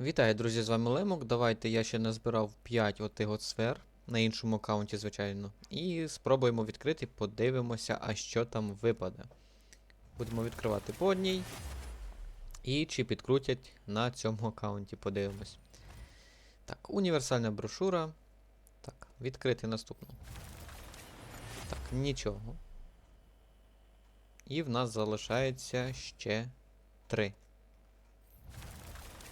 Вітаю, друзі, з вами Лемок. Давайте я ще назбирав 5 отих от сфер на іншому аккаунті, звичайно. І спробуємо відкрити, подивимося, а що там випаде. Будемо відкривати по одній. І чи підкрутять на цьому аккаунті, подивимось. Так, універсальна брошура. Так, відкрити наступну. Так, нічого. І в нас залишається ще 3.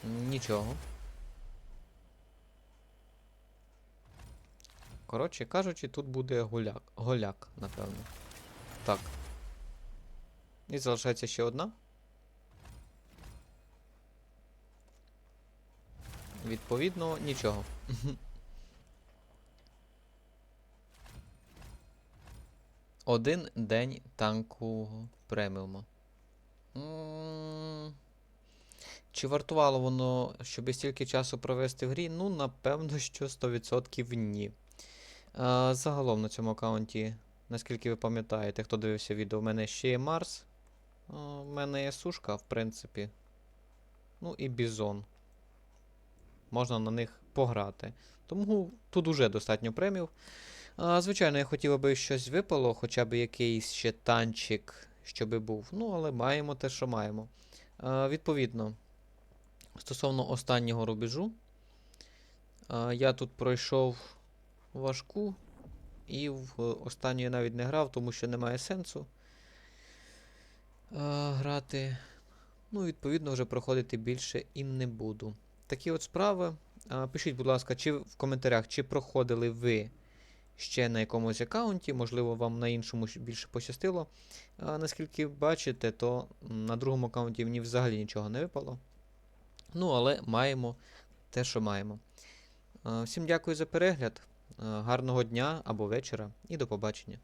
Нічого. Коротше кажучи, тут буде гуляк. Голяк, напевно. Так. І залишається ще одна. Відповідно, нічого. Один день танкового преміума. Чи вартувало воно, щоб стільки часу провести в грі? Ну, напевно, що 100% ні. А, загалом на цьому аккаунті, наскільки ви пам'ятаєте, хто дивився відео, у мене ще є Марс. У мене є сушка, в принципі. Ну і бізон. Можна на них пограти. Тому тут уже достатньо премів. А, звичайно, я хотів, аби щось випало, хоча б якийсь ще танчик, щоби був. Ну, але маємо те, що маємо. А, відповідно, стосовно останнього рубежу, я тут пройшов важку і в останню я навіть не грав, тому що немає сенсу грати. Ну, відповідно, вже проходити більше і не буду. Такі от справи. Пишіть, будь ласка, чи в коментарях, чи проходили ви ще на якомусь аккаунті, можливо, вам на іншому більше пощастило. А, наскільки бачите, то на другому аккаунті мені взагалі нічого не випало. Ну, але маємо те, що маємо. Всім дякую за перегляд. гарного дня або вечора і до побачення.